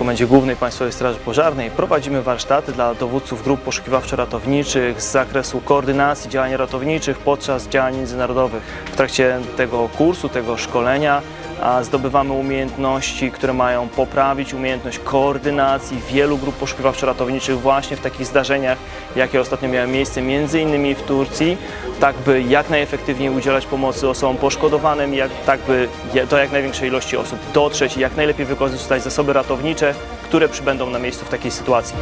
Komendzie Głównej Państwowej Straży Pożarnej prowadzimy warsztaty dla dowódców grup poszukiwawczo-ratowniczych z zakresu koordynacji działań ratowniczych podczas działań międzynarodowych. W trakcie tego kursu, tego szkolenia zdobywamy umiejętności, które mają poprawić umiejętność koordynacji wielu grup poszukiwawczo-ratowniczych właśnie w takich zdarzeniach, jakie ostatnio miały miejsce między innymi w Turcji, tak by jak najefektywniej udzielać pomocy osobom poszkodowanym, jak, tak by do jak największej ilości osób dotrzeć i jak najlepiej wykorzystać zasoby ratownicze, które przybędą na miejscu w takiej sytuacji.